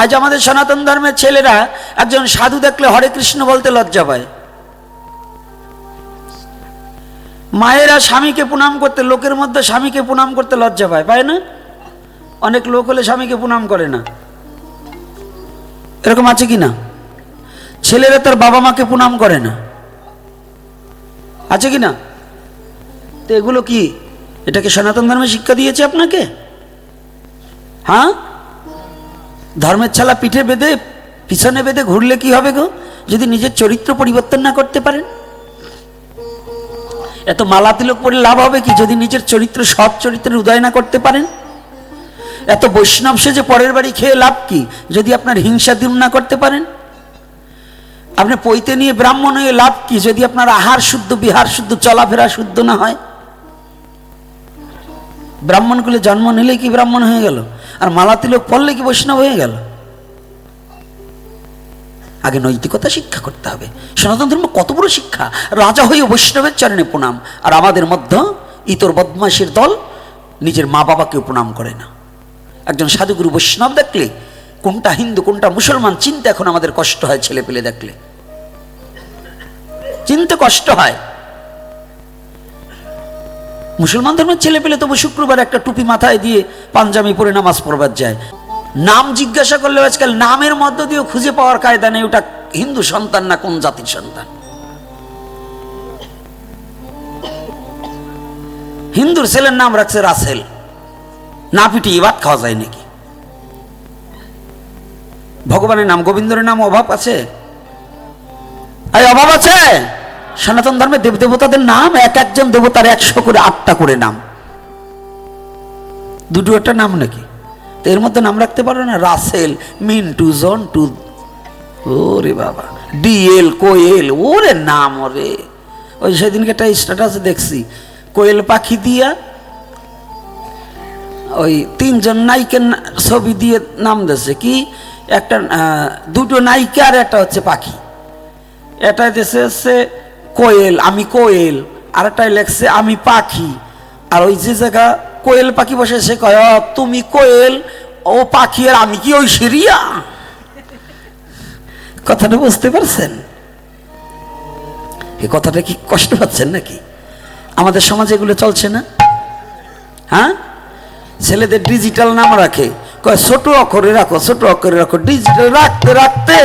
আজ আমাদের সনাতন ধর্মের ছেলেরা একজন সাধু দেখলে হরে কৃষ্ণ বলতে লজ্জা পায়। মায়েরা স্বামীকে প্রণাম করতে, লোকের মধ্যে স্বামীকে প্রণাম করতে লজ্জা পায় পায় না? অনেক লোক হলে স্বামীকে প্রণাম করে না। এরকম আছে কি না ছেলেরা তার বাবা মাকে প্রণাম করে না। আছে কি না তো এগুলো কি? এটাকে সনাতন ধর্মে শিক্ষা দিয়েছে আপনাকে? হ্যাঁ? ধর্মের ছালা পিঠে বেঁধে, পিছনে বেঁধে ঘুরলে কি হবে গো? যদি নিজের চরিত্র পরিবর্তন না করতে পারেন? এত মালা তিলক পরে লাভ হবে কি যদি নিজের চরিত্র সৎ চরিত্রের উদয় না করতে পারেন? এত বৈষ্ণব সেজে পরের বাড়ি খেয়ে লাভ কি যদি আপনার হিংসা দূর না করতে পারেন? আপনি পৈতে নিয়ে ব্রাহ্মণ হয়ে লাভ কি যদি আপনার আহার শুদ্ধ, বিহার শুদ্ধ, চলাফেরা শুদ্ধ না হয়? ব্রাহ্মণগুলো জন্ম নিলে কি ব্রাহ্মণ হয়ে গেল? আর মালা তিলক পড়লে কি বৈষ্ণব হয়ে গেল? আগে নৈতিকতা শিক্ষা করতে হবে। সনাতন ধর্ম কত বড় শিক্ষা? রাজা হয়ে বৈষ্ণবের চরণে প্রণাম। আর আমাদের মধ্যে ইতর বদমাসের দল নিজের মা বাবাকেও প্রণাম করে না। একজন সাধুগুরু বৈষ্ণব দেখলে, কোনটা হিন্দু, কোনটা মুসলমান, চিন্তা এখন আমাদের কষ্ট হয় ছেলে পেলে দেখলে। চিনতে কষ্ট হয়। মুসলমান ধর্মের ছেলে পেলে তবু শুক্রবার একটা টুপি মাথায় দিয়ে পাঞ্জাবি পরে নামাজ পড়বার যায়। নাম জিজ্ঞাসা করলে আজকাল নামের মধ্য দিয়েও খুঁজে পাওয়ার কায়দা নেই, ওটা হিন্দু সন্তান না কোন জাতির সন্তান? হিন্দুর ছেলের নাম রাখছে রাসেল। না পিটিয়ে ভাত খাওয়া যায় নাকি? ভগবানের নাম গোবিন্দরের নাম অভাব আছে? অভাব আছে? সনাতন ধর্মে দেব দেবতাদের নাম, এক একজন দেবতার একশো করে আটটা করে নাম। দুটো একটা নাম নাকি? তো এর মধ্যে নাম রাখতে পারো না? রাসেল, মিন্টু জন টু ওরে বাবা। ডিএল, কোয়েল, ওরে নাম ওরে ওই সেদিনকে একটা স্ট্যাটাস দেখছি। কোয়েল পাখি দিয়া ওই তিনজন নায়িকের ছবি দিয়ে নাম দিয়েছে। কি? একটা দুটো নায়িকা আর একটা হচ্ছে পাখি। এটা দেশে হচ্ছে কোয়েল, আমি কোয়েল। আর একটাই লেখছে, আমি পাখি। আর ওই যে জায়গা, কোয়েল পাখি বসে, সে কয় তুমি কোয়েল, ও পাখি, আর আমি কি ওই সিরিয়া কথাটা বুঝতে পারছেন? এই কথাটা কি কষ্ট পাচ্ছেন নাকি? আমাদের সমাজে এগুলো চলছে না? হ্যাঁ? ছেলেদের ডিজিটাল নাম রাখে। কয়, ছোট অক্ষরে রাখো, ছোট অক্ষরে রাখো ডিজিটাল রাখতে রাখতে।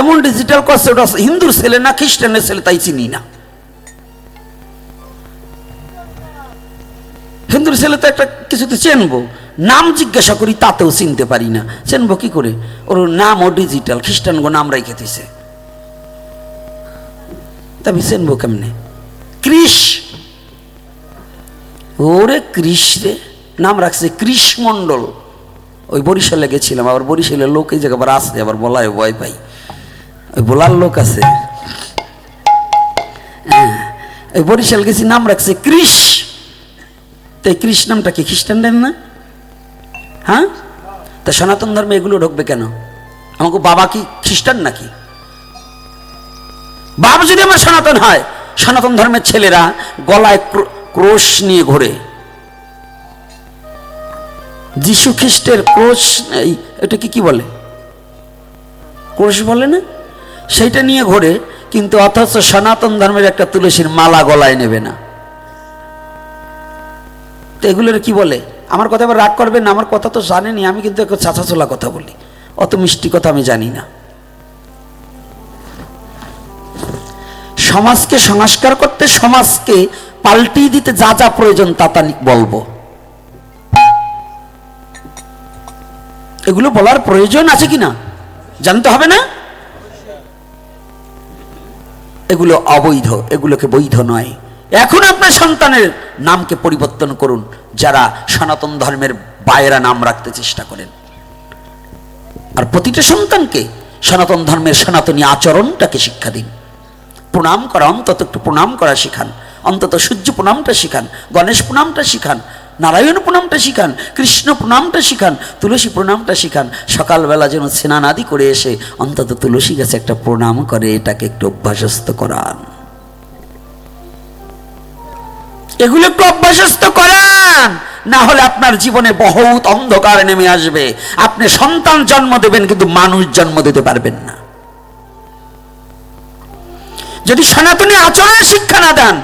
এমন ডিজিটাল করছে ওটা হিন্দুর ছেলে না খ্রিস্টানের ছেলে তাই চিনি না। হিন্দুর ছেলে তো একটা কিছুতে চেনবো। নাম জিজ্ঞাসা করি, তাতেও চিনতে পারি না। চেনবো কি করে? ওর নামও ডিজিটাল খ্রিস্টানগো নাম রেখে দিছে। তা আমি চেনবো কেমনে? কৃষ। ওরে কৃষ রে, নাম রাখছে কৃষ মণ্ডল। ওই বরিশালে গেছিলাম, আবার বরিশালের লোক এই জায়গা আবার আসে, আবার বলায় ভয় পাই। বলার লোক আছে। হ্যাঁ, ওই বরিশাল গেছি নাম রাখছে কৃষ। তো এই কৃষ নামটা কি? খ্রিস্টানদের না? হ্যাঁ? তা সনাতন ধর্মে এগুলো ঢুকবে কেন? আমাকে বাবা কি খ্রিস্টান নাকি? বাবা যদি আমার সনাতন হয় সনাতন ধর্মের ছেলেরা গলায় ক্রোশ নিয়ে ঘোরে। যিশু খ্রিস্টের ক্রোশ এটা কি কি বলে? ক্রোশ বলে না? সেইটা নিয়ে ঘোরে, কিন্তু অথচ সনাতন ধর্মের একটা তুলসীর মালা গলায় নেবে না। তো এগুলোর কি বলে? আমার কথা এবার রাগ করবেন না, আমার কথা তো জানেনি আমি কিন্তু একটু চাচাচোলা কথা বলি। অত মিষ্টি কথা আমি জানি না। সমাজকে সংস্কার করতে সমাজকে পাল্টিয়ে দিতে যা যা প্রয়োজন তা তা বলব। এগুলো বলার প্রয়োজন আছে কি না? জানতে হবে না? এগুলো অবৈধ, এগুলোকে বৈধ নয়। এখন আপনার সন্তানের নামকে পরিবর্তন করুন, যারা সনাতন ধর্মের বায়েরা নাম রাখতে চেষ্টা করেন। আর প্রতিটা সন্তানকে সনাতন ধর্মের সনাতনী আচরণটাকে শিক্ষা দিন। প্রণাম করা, অন্তত একটু প্রণাম করা শিখান, অন্তত সূর্য প্রণামটা শিখান, গণেশ প্রণামটা শিখান নারায়ণ প্রণামটা শিখান, কৃষ্ণ প্রণামটা শিখান, তুলসী প্রণামটা শিখান। সকালবেলা যেন স্নান আদি করে এসে অন্তত তুলসী গাছে একটা প্রণাম করে, এটাকে একটু অভ্যাসস্থ করান। এগুলো একটু অভ্যাসস্থ করান, না হলে আপনার জীবনে বহুত অন্ধকার নেমে আসবে। আপনি সন্তান জন্ম দেবেন, কিন্তু মানুষ জন্ম দিতে পারবেন না। যদি সনাতনী আচরণের শিক্ষা না দেন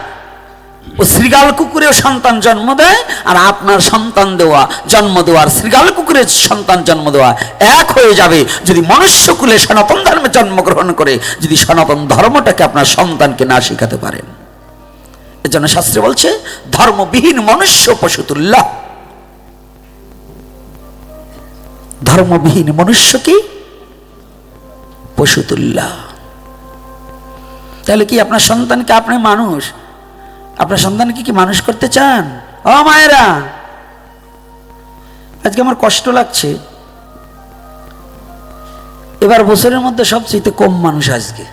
ও শ্রীগাল কুকুরেও সন্তান জন্ম দেয়, আর আপনার সন্তান দেওয়া, জন্ম দেওয়ার শ্রীগাল কুকুরের সন্তান জন্ম দেওয়া এক হয়ে যাবে। যদি মনুষ্যকুলে সনাতন ধর্মে জন্মগ্রহণ করে, যদি সনাতন ধর্মটাকে আপনার সন্তানকে না শেখাতে পারেন। এর জন্য শাস্ত্রে বলছে, ধর্মবিহীন মনুষ্য পশুতুল্লাহ। ধর্মবিহীন মনুষ্য কি? পশুতুল্লাহ। তাহলে কি আপনার সন্তানকে আপনি মানুষ? আপনার সন্তানকে কি মানুষ করতে চান? ও মায়েরা, আজকে আমার কষ্ট লাগছে। এবার বছরের মধ্যে সবচেয়ে কম মানুষ আজকে।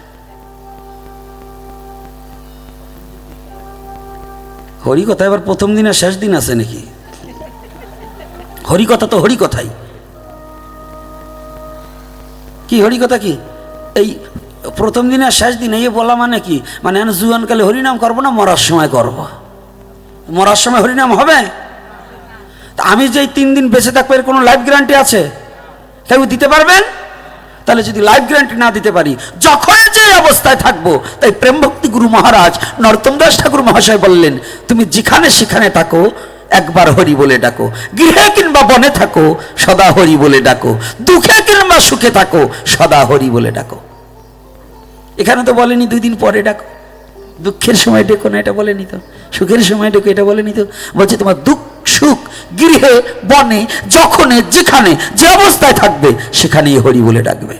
হরিকথা এবার প্রথম দিন আর শেষ দিন আছে নাকি? হরিকথা তো হরিকথাই কি হরিকথা কি? এই প্রথম দিন আর শেষ দিন, এই বলা মানে কি? মানে আমি জুয়ানকালে হরিনাম করব না, মরার সময় করব। মরার সময় হরিনাম হবে? তা আমি যে তিন দিন বেঁচে থাকব, এর কোনো লাইফ গ্যারান্টি আছে? কেউ দিতে পারবেন? তাহলে যদি লাইফ গ্যারান্টি না দিতে পারি যখন যে অবস্থায় থাকব, তাই প্রেম ভক্তি গুরু মহারাজ নরোত্তম দাস ঠাকুর মহাশয় বললেন, তুমি যেখানে সেখানে থাকো, একবার হরি বলে ডাকো। গৃহে কিংবা বনে থাকো, সদা হরি বলে ডাকো। দুঃখে কিংবা সুখে থাকো, সদা হরি বলে ডাকো। এখানে তো বলেনি, দুই দিন পরে ডাকো। দুঃখের সময় ডেকো না, এটা বলেনি তো। সুখের সময় ডেকো, এটা বলেনি তো। বলছে, তোমার দুঃখ, সুখ, গৃহে, বনে, যখনে, যেখানে, যে অবস্থায় থাকবে, সেখানেই হরি বলে ডাকবে।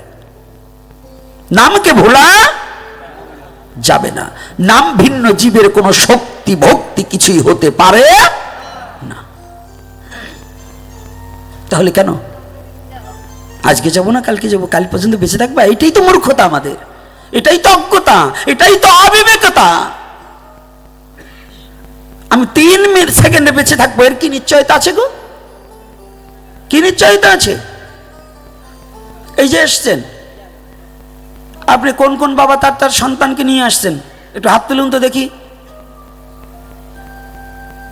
নামকে ভোলা যাবে না। নাম ভিন্ন জীবের কোনো শক্তি, ভক্তি কিছুই হতে পারে না। তাহলে কেন? আজকে যাব না, কালকে যাব, কাল পর্যন্ত বেঁচে থাকব? এটাই তো মূর্খতা আমাদের। এটাই তো অজ্ঞতা, এটাই তো অবিবেকতা। আমি তিন মিনিট সেকেন্ডে বেঁচে থাকব, এর কি নিশ্চয়তা আছে গো? কি নিশ্চয়তা আছে? এই যে এসছেন। আপনি কোন কোন বাবা তার তার সন্তানকে নিয়ে আসছেন? একটু হাত তুলুন তো দেখি।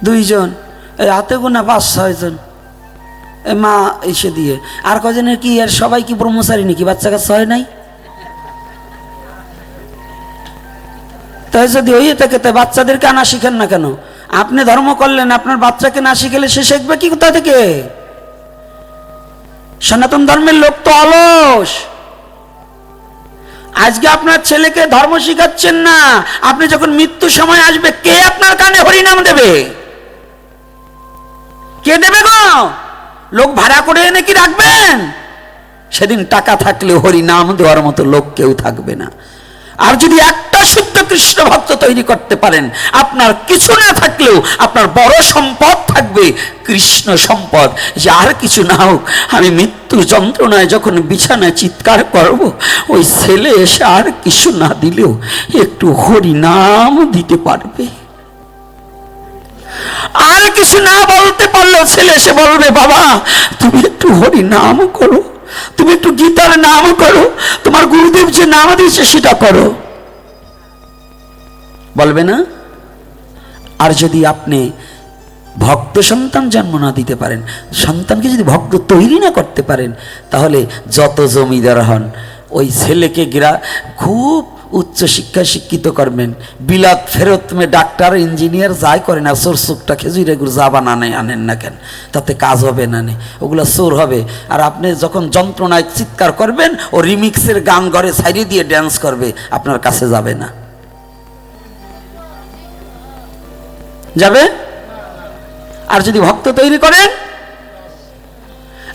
দুইজন, এই হাতে গোনা পাঁচ, ছয়জন। মা এসে দিয়ে। আর কজনের কি আর সবাই কি ব্রহ্মচারী নাকি? বাচ্চা কাচ্চা হয় নাই? তাই যদি হয়ে থাকে তাই বাচ্চাদেরকে আনা শিখেন না কেন? আপনি ধর্ম করলেন, আপনার বাচ্চাকে না শিখেলে সে শিখবে কি কোথা থেকে? সনাতন ধর্মের লোক তো অলস। আজকে আপনার ছেলেকে ধর্ম শিখাচ্ছেন না। আপনি যখন মৃত্যু সময় আসবে, কে আপনার কানে হরিনাম দেবে? কে দেবে গো? লোক ভাড়া করে এনে কি রাখবেন? সেদিন টাকা থাকলে হরি নাম দেওয়ার মতো লোক কেউ থাকবে না। আর যদি একটা শুদ্ধ কৃষ্ণ ভক্ত তৈরি করতে পারেন, আপনার কিছু না থাকলেও আপনার বড় সম্পদ থাকবে কৃষ্ণ সম্পদ। যে আর কিছু না হোক, আমি মৃত্যু যন্ত্রণায় যখন বিছানায় চিৎকার করব, ওই ছেলে এসে আর কিছু না দিলেও একটু হরি নাম দিতে পারবে। আর কিছু না বলতে পারলেও ছেলে এসে বলবে, বাবা, তুমি একটু হরি নাম করো, তুমি একটু গীতার নাম করো গুরুদেব যে না দিয়েছে সেটা করো। বলবে না? আর যদি আপনি ভক্ত সন্তান জন্ম না দিতে পারেন, সন্তানকে যদি ভক্ত তৈরি না করতে পারেন, তাহলে যত জমিদার হন, ওই ছেলেকে গ্রা খুব উচ্চ শিক্ষায় শিক্ষিত করবেন। বিলাত ফেরত মে ডাক্তার, ইঞ্জিনিয়ার যাই করে না সোর সুকটা খেজুর এগুলো যাবান আনে আনেন না কেন, তাতে কাজ হবে না নে, ওগুলো সোর হবে। আর আপনি যখন যন্ত্রণায় চিৎকার করবেন, ও রিমিক্সের গান ঘরে সাইডে দিয়ে ড্যান্স করবে, আপনার কাছে যাবে না। যাবে? আর যদি ভক্ত তৈরি করেন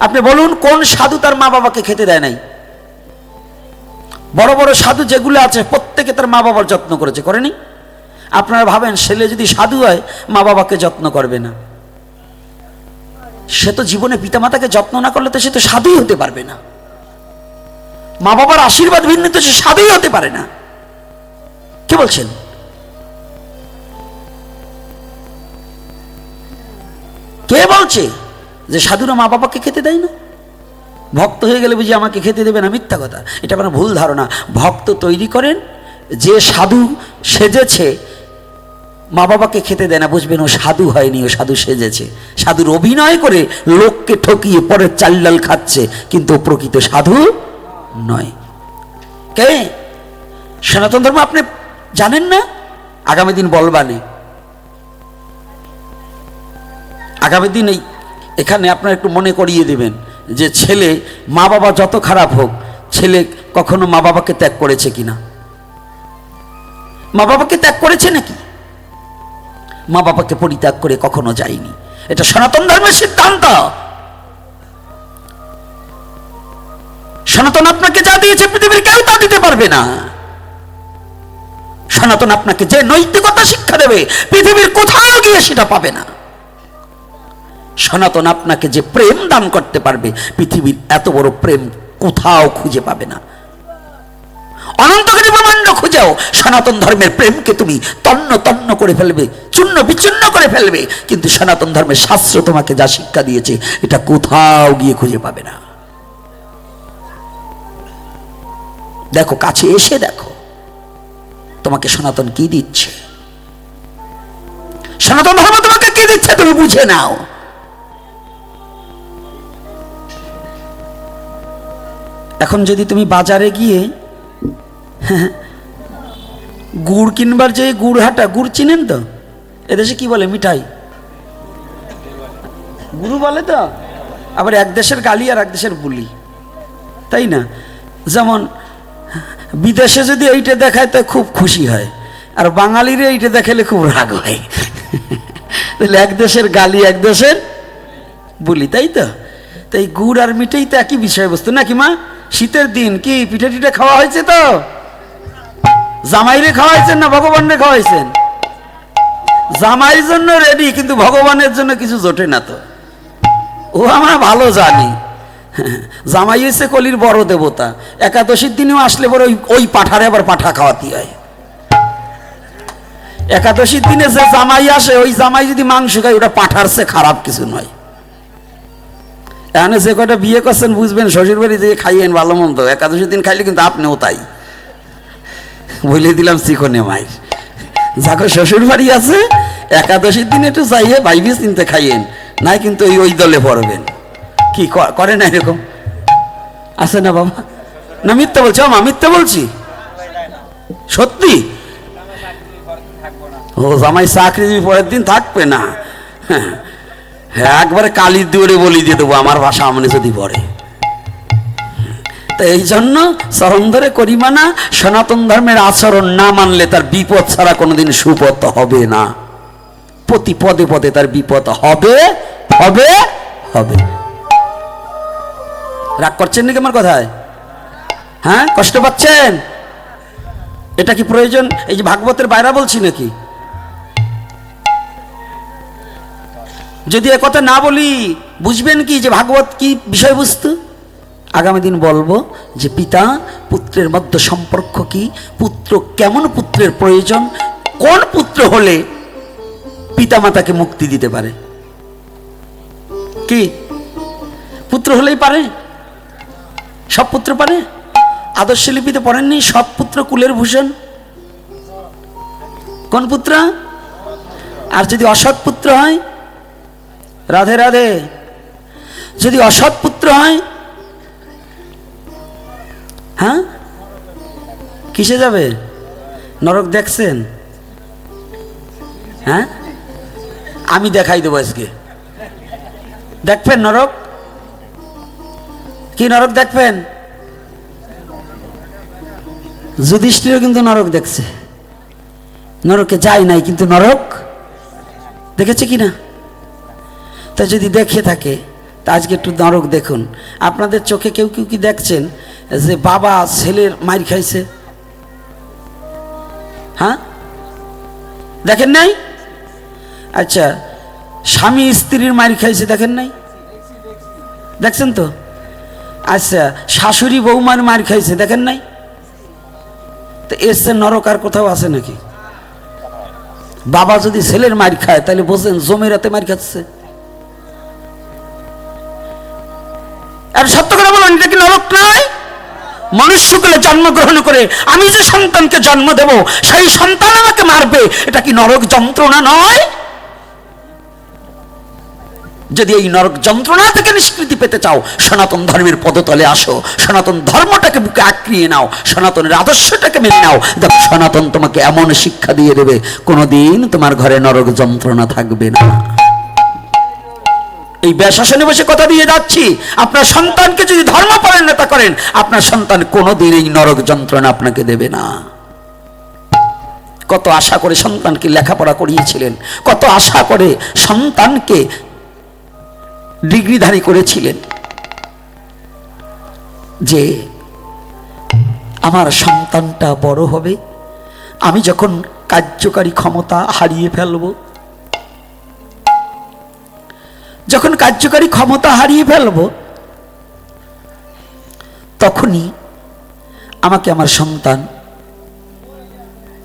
আপনি বলুন কোন সাধু তার মা বাবাকে খেতে দেয় নাই? বড় বড় সাধু যেগুলো আছে, প্রত্যেকে তার মা বাবার যত্ন করেছে, করেনি? আপনারা ভাবেন, ছেলে যদি সাধু হয়, মা বাবাকে যত্ন করবে না। সে তো জীবনে পিতামাতাকে যত্ন না করলে তো সে তো সাধুই হতে পারবে না। মা বাবার আশীর্বাদ ভিন্ন, তো সে সাধুই হতে পারে না। কে বলছেন? কে বলছে যে সাধুরা মা বাবাকে খেতে দেয় না? ভক্ত হয়ে গেলে বুঝি আমাকে খেতে দেবে না? মিথ্যা কথা। এটা আপনার ভুল ধারণা। ভক্ত তৈরি করেন, যে সাধু সেজেছে মা বাবাকে খেতে দেয় না, বুঝবেন, ও সাধু হয়নি, ও সাধু সেজেছে। সাধুর অভিনয় করে লোককে ঠকিয়ে পরে চাল ডাল খাচ্ছে, কিন্তু প্রকৃত সাধু নয়। কে? সনাতন ধর্ম আপনি জানেন না? আগামী দিন বলবানে। আগামী দিন এই এখানে আপনার একটু মনে করিয়ে দেবেন। যে ছেলে মা বাবা যত খারাপ হোক, ছেলে কখনো মা বাবাকে ত্যাগ করেছে কিনা? মা বাবাকে ত্যাগ করেছে নাকি? মা বাবাকে পরিত্যাগ করে কখনো যায়নি। এটা সনাতন ধর্মের সিদ্ধান্ত। সনাতন আপনাকে যা দিয়েছে পৃথিবীর কেউ তা দিতে পারবে না। সনাতন আপনাকে যে নৈতিকতা শিক্ষা দেবে, পৃথিবীর কোথাও গিয়ে সেটা পাবে না। সনাতন আপনাকে যে প্রেম দান করতে পারবে, পৃথিবীর এত বড় প্রেম কোথাও খুঁজে পাবে না। অনন্তকারী ব্রহ্মাণ্ড খুঁজেও সনাতন ধর্মের প্রেমকে তুমি তন্ন তন্ন করে ফেলবে, চূর্ণ বিচ্ছিন্ন করে ফেলবে, কিন্তু সনাতন ধর্মের শাস্ত্র তোমাকে যা শিক্ষা দিয়েছে, এটা কোথাও গিয়ে খুঁজে পাবে না। দেখো, কাছে এসে দেখো, তোমাকে সনাতন কি দিচ্ছে? সনাতন ধর্ম তোমাকে কি দিচ্ছে তুমি বুঝে নাও। এখন যদি তুমি বাজারে গিয়ে গুড় কিনবার যে গুড় হাটা, গুড় চিনেন তো? এদেশে কি বলে? মিঠাই। গুরু বলে তো। আবার এক দেশের গালি আর এক দেশের বুলি। তাই না? যেমন, বিদেশে যদি এইটা দেখায় তো খুব খুশি হয়। আর বাঙালিরে এইটা দেখালে খুব রাগ হয়। তাহলে এক দেশের গালি, এক দেশের বলি, তাই তো? তাই গুড় আর মিঠাই তো একই বিষয়বস্তু। নাকি মা? শীতের দিন কি পিঠে টিঠে খাওয়া হয়েছে তো? জামাইরে খাওয়াইছেন না ভগবানরে খাওয়াইছেন? জামাইয়ের জন্য রেডি কিন্তু ভগবানের জন্য কিছু জোটে না তো। ও আমরা ভালো জানি। জামাই এসে কলির বড় দেবতা। একাদশীর দিনেও আসলে পরে ওই ওই পাঠারে আবার পাঠা খাওয়াতে হয়। একাদশীর দিনে যে জামাই আসে, ওই জামাই যদি মাংস খায়, ওটা পাঠার সে খারাপ কিছু নয়। এখানে যে কটা বিয়ে করছেন বুঝবেন, শ্বশুর বাড়ি যে খাইয়েন ভালো মন্দ। একাদশীর দিন খাইলে কিন্তু আপনিও তাই। বলে দিলাম চিকনে মায়ের যাকে শ্বশুর বাড়ি আছে, একাদশীর দিন একটু চাইয়ে বাইবি চিনতে খাইয়েন নাই কিন্তু ওই ওই দলে পড়বেন। কি করে না এরকম? আছে না বাবা? না মিথ্যা বলছি? মা, মিথ্যা বলছি? সত্যি? ও জামাই চাকরি পরের দিন থাকবে না। হ্যাঁ। হ্যাঁ একবারে কালির দৌড়ে বলি দিয়ে দেবো, আমার ভাষা আমনে যদি পড়ে। তো এই জন্য চরণ ধরে করিমানা সনাতন ধর্মের আচরণ না মানলে তার বিপদ ছাড়া কোনোদিন সুপথ হবে না। প্রতি পদে পদে তার বিপদ হবে হবে হবে। রাগ করছেন নাকি আমার কথায়? হ্যাঁ কষ্ট পাচ্ছেন? এটা কি প্রয়োজন? এই যে ভাগবতের বাইরা বলছি নাকি? যদি কথা না বলি, বুঝবেন কি যে ভাগবত কি বিষয়বস্তু? আগামী দিন বলব যে পিতা, পুত্রের মধ্যে সম্পর্ক কি? পুত্র কেমন পুত্রের প্রয়োজন? কোন পুত্র হলে পিতা মাতাকে মুক্তি দিতে পারে? কি? পুত্র হলেই পারে? সব পুত্র পারে? আদর্শ লিপিতে পড়েননি? সব পুত্র কুলের ভূষণ। কোন পুত্র? আর যদি অসৎ পুত্র হয় রাধে রাধে। যদি অসৎ পুত্র হয় হ্যাঁ? কিসে যাবে? নরক দেখছেন? হ্যাঁ? আমি দেখাই দেবো আজকে। দেখবেন নরক? কি নরক দেখবেন? যুধিষ্ঠিরও কিন্তু নরক দেখছে। নরকে যায় নাই, কিন্তু নরক দেখেছে কি না তা যদি দেখে থাকে, তা আজকে একটু নরক দেখুন। আপনাদের চোখে কেউ কেউ কি দেখছেন যে বাবা ছেলের মার খাইছে? হ্যাঁ? দেখেন নাই? আচ্ছা স্বামী স্ত্রীর মার খাইছে দেখেন নাই? দেখছেন তো? আচ্ছা শাশুড়ি বৌমার মার খাইছে দেখেন নাই? তো এসছে নরক আর কোথাও আছে নাকি? বাবা যদি ছেলের মার খায়, তাহলে বোঝেন জমিরাতে মার খাচ্ছে। আর সত্য করে বলুন, এটা কি নরক নয়? মনুষ্যকুলে জন্মগ্রহণ করে আমি যে সন্তানকে জন্ম দেব, সেই সন্তান আমাকে মারবে, এটা কি নরক যন্ত্রণা নয়? যদি এই নরক যন্ত্রণা থেকে নিষ্কৃতি পেতে চাও, সনাতন ধর্মের পদতলে আসো, সনাতন ধর্মটাকে বুকে আঁকড়িয়ে নাও, সনাতনের আদর্শটাকে মেনে নাও। দেখো, সনাতন তোমাকে এমন শিক্ষা দিয়ে দেবে, কোনোদিন তোমার ঘরে নরক যন্ত্রণা থাকবে না। এই ব্যাসাসনে বসে কথা দিয়ে যাচ্ছি। আপনার সন্তানকে যদি ধর্ম পরায়ণতা করেন, আপনার সন্তান কোনোদিন এই নরক যন্ত্রণা আপনাকে দেবে না। কত আশা করে সন্তানকে লেখাপড়া করিয়েছিলেন, কত আশা করে সন্তানকে ডিগ্রিধারী করেছিলেন যে আমার সন্তানটা বড় হবে, আমি যখন কার্যকারী ক্ষমতা হারিয়ে ফেলব যখন কার্যকারী ক্ষমতা হারিয়ে ফেলব, তখনই আমাকে আমার সন্তান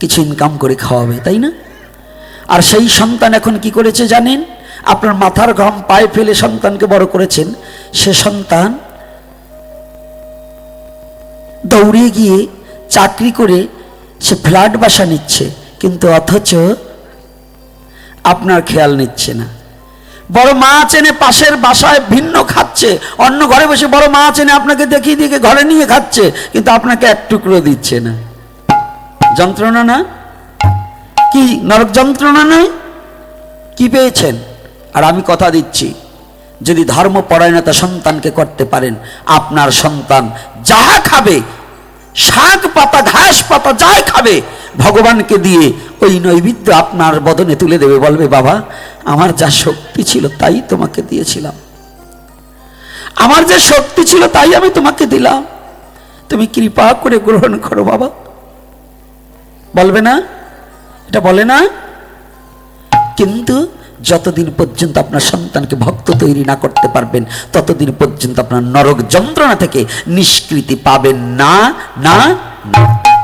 কিছু ইনকাম করে খাওয়াবে, তাই না? আর সেই সন্তান এখন কি করেছে জানেন? আপনার মাথার ঘাম পায়ে ফেলে সন্তানকে বড় করেছেন। সে সন্তান দৌড়ে গিয়ে চাকরি করে সে ফ্ল্যাট বাসা নিচ্ছে, কিন্তু অথচ আপনার খেয়াল নিচ্ছে না। বড় মাছ এনে পাশের বাসায় ভিন্ন খাচ্ছে। অন্য ঘরে বসে বড় মাছ এনে আপনাকে দেখিয়ে দিয়ে ঘরে নিয়ে খাচ্ছে, কিন্তু আপনাকে এক টুকরো দিচ্ছে না। যন্ত্রণা না? কি নরক যন্ত্রণা নয় কি পেয়েছেন? আর আমি কথা দিচ্ছি, যদি ধর্ম পরায়ণতা সন্তানকে করতে পারেন, আপনার সন্তান যাহা খাবে, শাক পাতা, ঘাস পাতা যাই খাবে ভগবানকে দিয়ে ওই নৈবেদ্য আপনার বদনে তুলে দেবে, বলবে, বাবা, আমার যা শক্তি ছিল তাই তোমাকে দিয়েছিলাম। আমার যে শক্তি ছিল তাই আমি তোমাকে দিলাম। তুমি কৃপা করে গ্রহণ করো, বাবা। বলবে না? এটা বলে না? কিন্তু যতদিন পর্যন্ত আপনার সন্তানকে ভক্ত তৈরি না করতে পারবেন, ততদিন পর্যন্ত আপনার নরক যন্ত্রণা থেকে নিষ্কৃতি পাবেন না না না।